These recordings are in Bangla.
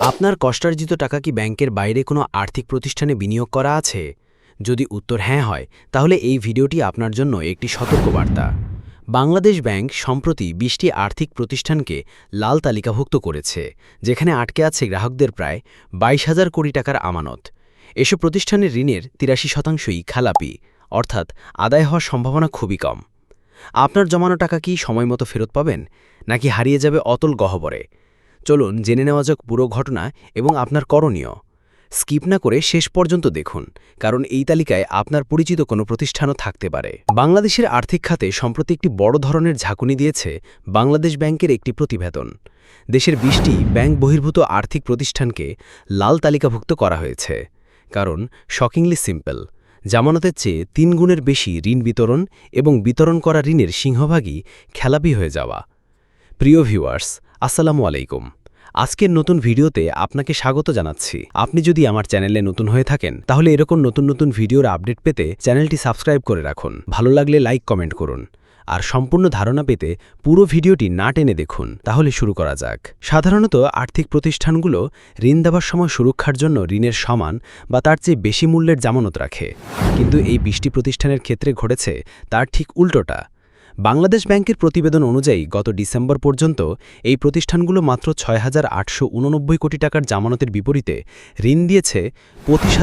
আপনার কষ্টার্জিত টাকা কি ব্যাংকের বাইরে কোনো আর্থিক প্রতিষ্ঠানে বিনিয়োগ করা আছে? যদি উত্তর হ্যাঁ হয়, তাহলে এই ভিডিওটি আপনার জন্য একটি সতর্কবার্তা। বাংলাদেশ ব্যাংক সম্প্রতি বিশটি আর্থিক প্রতিষ্ঠানকে লাল তালিকাভুক্ত করেছে, যেখানে আটকে আছে গ্রাহকদের প্রায় বাইশ হাজার কোটি টাকার আমানত। এসব প্রতিষ্ঠানের ঋণের তিরাশি শতাংশই খালাপি, অর্থাৎ আদায় হওয়ার সম্ভাবনা খুবই কম। আপনার জমানো টাকা কি সময়মতো ফেরত পাবেন, নাকি হারিয়ে যাবে অতল গহ্বরে? চলুন জেনে নেওয়া যাক পুরো ঘটনা এবং আপনার করণীয়। স্কিপ না করে শেষ পর্যন্ত দেখুন, কারণ এই তালিকায় আপনার পরিচিত কোনো প্রতিষ্ঠানও থাকতে পারে। বাংলাদেশের আর্থিক খাতে সম্প্রতি একটি বড় ধরনের ঝাঁকুনি দিয়েছে বাংলাদেশ ব্যাংকের একটি প্রতিবেদন। দেশের বিশটি ব্যাংক বহির্ভূত আর্থিক প্রতিষ্ঠানকে লাল তালিকাভুক্ত করা হয়েছে। কারণ শকিংলি সিম্পল জামানতের চেয়ে তিন গুণের বেশি ঋণ বিতরণ এবং বিতরণ করা ঋণের সিংহভাগই খেলাপি হয়ে যাওয়া। প্রিয় ভিউয়ার্স আসসালামু আলাইকুম। আজকের নতুন ভিডিওতে আপনাকে স্বাগত জানাচ্ছি। আপনি যদি আমার চ্যানেলে নতুন হয়ে থাকেন, তাহলে এরকম নতুন নতুন ভিডিওর আপডেট পেতে চ্যানেলটি সাবস্ক্রাইব করে রাখুন। ভালো লাগলে লাইক, কমেন্ট করুন। আর সম্পূর্ণ ধারণা পেতে পুরো ভিডিওটি না টেনে দেখুন। তাহলে শুরু করা যাক। সাধারণত আর্থিক প্রতিষ্ঠানগুলো ঋণ দেওয়ার সময় সুরক্ষার জন্য ঋণের সমান বা তার চেয়ে বেশি মূল্যের জামানত রাখে। কিন্তু এই বৃষ্টি প্রতিষ্ঠানের ক্ষেত্রে ঘটেছে তার ঠিক উল্টোটা। বাংলাদেশ ব্যাংকের প্রতিবেদন অনুযায়ী গত ডিসেম্বর পর্যন্ত এই প্রতিষ্ঠানগুলো মাত্র ছয় হাজার আটশো উননব্বই কোটি টাকার জামানতের বিপরীতে ঋণ দিয়েছে পঁচিশ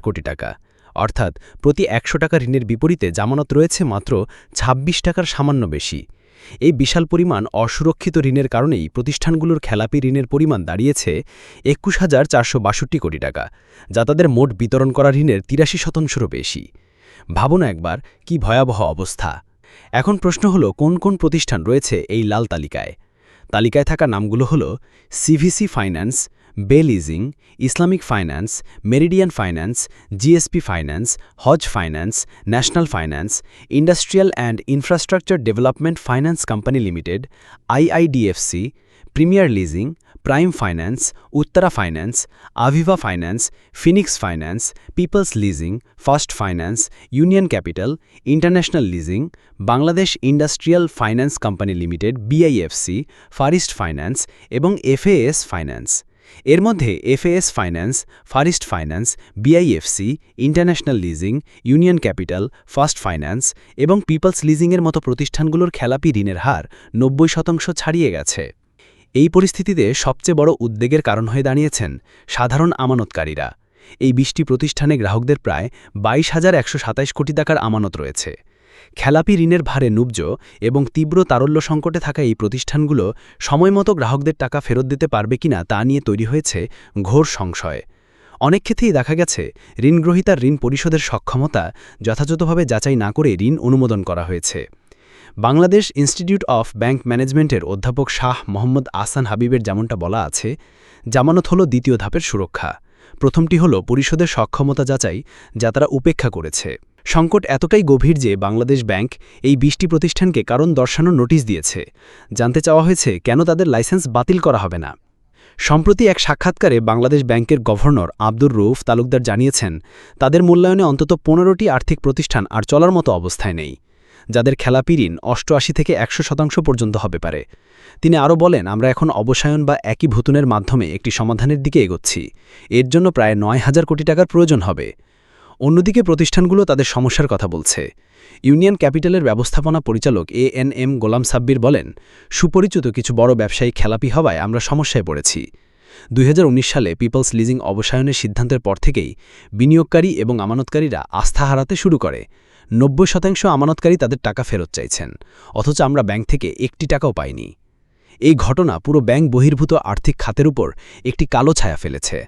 কোটি টাকা। অর্থাৎ প্রতি একশো টাকা ঋণের বিপরীতে জামানত রয়েছে মাত্র ২৬ টাকার সামান্য বেশি। এই বিশাল পরিমাণ অসুরক্ষিত ঋণের কারণেই প্রতিষ্ঠানগুলোর খেলাপি ঋণের পরিমাণ দাঁড়িয়েছে একুশ হাজার চারশো কোটি টাকা, যা তাদের মোট বিতরণ করা ঋণের তিরাশি শতাংশেরও বেশি। ভাবনা একবার কি ভয়াবহ অবস্থা। এখন প্রশ্ন হলো, কোন কোন প্রতিষ্ঠান রয়েছে এই লাল তালিকায়? তালিকায় থাকা নামগুলো হল CVC finance bay leasing Islamic finance Meridian finance GSP finance Hajj finance national finance industrial and infrastructure development finance company limited IIDFC premier leasing prime finance Uttara finance Aviva finance phoenix finance peoples leasing first finance union capital international leasing Bangladesh industrial finance company limited BIFC first finance এবং এফএএস ফাইন্যান্স এর মধ্যে FAS finance first finance BIFC international leasing union capital first finance এবং পিপলস লিজিংয়ের মতো প্রতিষ্ঠানগুলোর খেলাপি ঋণের হার নব্বই শতাংশ ছাড়িয়ে গেছে। এই পরিস্থিতিতে সবচেয়ে বড় উদ্বেগের কারণ হয়ে দাঁড়িয়েছেন সাধারণ আমানতকারীরা। এই বিশটি প্রতিষ্ঠানে গ্রাহকদের প্রায় বাইশ হাজার একশো কোটি টাকার আমানত রয়েছে। খেলাপি ঋণের ভারে নুব্জ এবং তীব্র তারল্য সংকটে থাকা এই প্রতিষ্ঠানগুলো সময়মতো গ্রাহকদের টাকা ফেরত দিতে পারবে কিনা তা নিয়ে তৈরি হয়েছে ঘোর সংশয়। অনেক ক্ষেত্রেই দেখা গেছে, ঋণগ্রহীতার ঋণ পরিশোধের সক্ষমতা যথাযথভাবে যাচাই না করে ঋণ অনুমোদন করা হয়েছে। বাংলাদেশ ইনস্টিটিউট অফ ব্যাংক ম্যানেজমেন্টের অধ্যাপক শাহ মোহাম্মদ আসান হাবিবের যেমনটা বলা আছে, জামানত হল দ্বিতীয় ধাপের সুরক্ষা। প্রথমটি হল পরিষদের সক্ষমতা যাচাই, যা তারা উপেক্ষা করেছে। সংকট এতটাই গভীর যে বাংলাদেশ ব্যাংক এই বিশটি প্রতিষ্ঠানকে কারণ দর্শানোর নোটিশ দিয়েছে। জানতে চাওয়া হয়েছে, কেন তাদের লাইসেন্স বাতিল করা হবে না? সম্প্রতি এক সাক্ষাৎকারে বাংলাদেশ ব্যাংকের গভর্নর আব্দুর রৌফ তালুকদার জানিয়েছেন, তাদের মূল্যায়নে অন্তত পনেরোটি আর্থিক প্রতিষ্ঠান আর চলার মতো অবস্থায় নেই। যাদের খেলাপি ঋণ অষ্টআশি থেকে একশো শতাংশ পর্যন্ত হবে পারে। তিনি আরও বলেন, আমরা এখন অবসায়ন বা একই ভুতুনের মাধ্যমে একটি সমাধানের দিকে এগোচ্ছি। এর জন্য প্রায় নয় হাজার কোটি টাকার প্রয়োজন হবে। অন্যদিকে প্রতিষ্ঠানগুলো তাদের সমস্যার কথা বলছে। ইউনিয়ন ক্যাপিটালের ব্যবস্থাপনা পরিচালক A N M Golam Sabbir বলেন, সুপরিচিত কিছু বড় ব্যবসায়ী খেলাপি হওয়ায় আমরা সমস্যায় পড়েছি। দুই হাজার উনিশ সালে পিপলস লিজিং অবসায়নের সিদ্ধান্তের পর থেকেই বিনিয়োগকারী এবং আমানতকারীরা আস্থা হারাতে শুরু করে। নব্বই শতাংশ আমানতকারী তাদের টাকা ফেরত চাইছেন, অথচ আমরা ব্যাংক থেকে একটি টাকাও পাইনি। এই ঘটনা পুরো ব্যাংক বহির্ভূত আর্থিক খাতের উপর একটি কালো ছায়া ফেলেছে।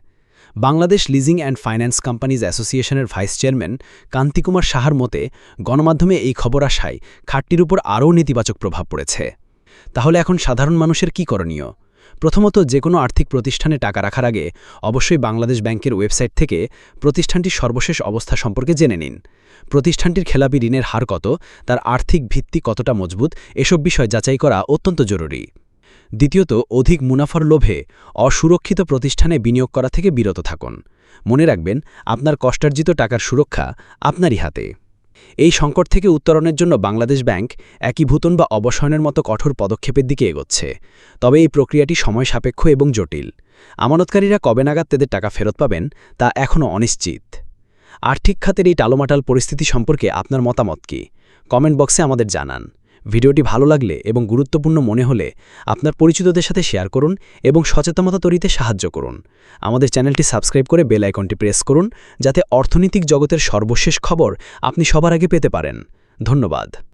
Bangladesh leasing and finance companies অ্যাসোসিয়েশনের ভাইস চেয়ারম্যান কান্তিকুমার সাহার মতে, গণমাধ্যমে এই খবর আসায় খাটটির উপর আরও নেতিবাচক প্রভাব পড়েছে। তাহলে এখন সাধারণ মানুষের কি করণীয়? প্রথমত যে কোনো আর্থিক প্রতিষ্ঠানে টাকা রাখার আগে অবশ্যই বাংলাদেশ ব্যাংকের ওয়েবসাইট থেকে প্রতিষ্ঠানটির সর্বশেষ অবস্থা সম্পর্কে জেনে নিন। প্রতিষ্ঠানটির খেলাপি ঋণের হার কত, তার আর্থিক ভিত্তি কতটা মজবুত, এসব বিষয় যাচাই করা অত্যন্ত জরুরি। দ্বিতীয়ত, অধিক মুনাফার লোভে অসুরক্ষিত প্রতিষ্ঠানে বিনিয়োগ করা থেকে বিরত থাকুন। মনে রাখবেন, আপনার কষ্টার্জিত টাকার সুরক্ষা আপনারই হাতে। এই সংকট থেকে উত্তরণের জন্য বাংলাদেশ ব্যাংক একীভূতন বা অবসয়নের মতো কঠোর পদক্ষেপের দিকে এগোচ্ছে। তবে এই প্রক্রিয়াটি সময় সাপেক্ষ এবং জটিল। আমানতকারীরা কবে নাগাদ তাদের টাকা ফেরত পাবেন, তা এখনও অনিশ্চিত। আর্থিক খাতের এই টালোমাটাল পরিস্থিতি সম্পর্কে আপনার মতামত কি? কমেন্ট বক্সে আমাদের জানান। ভিডিওটি ভালো লাগলে এবং গুরুত্বপূর্ণ মনে হলে আপনার পরিচিতদের সাথে শেয়ার করুন এবং সচেতনতা তৈরিতে সাহায্য করুন। আমাদের চ্যানেলটি সাবস্ক্রাইব করে বেল আইকনটি প্রেস করুন, যাতে অর্থনৈতিক জগতের সর্বশেষ খবর আপনি সবার আগে পেতে পারেন। ধন্যবাদ।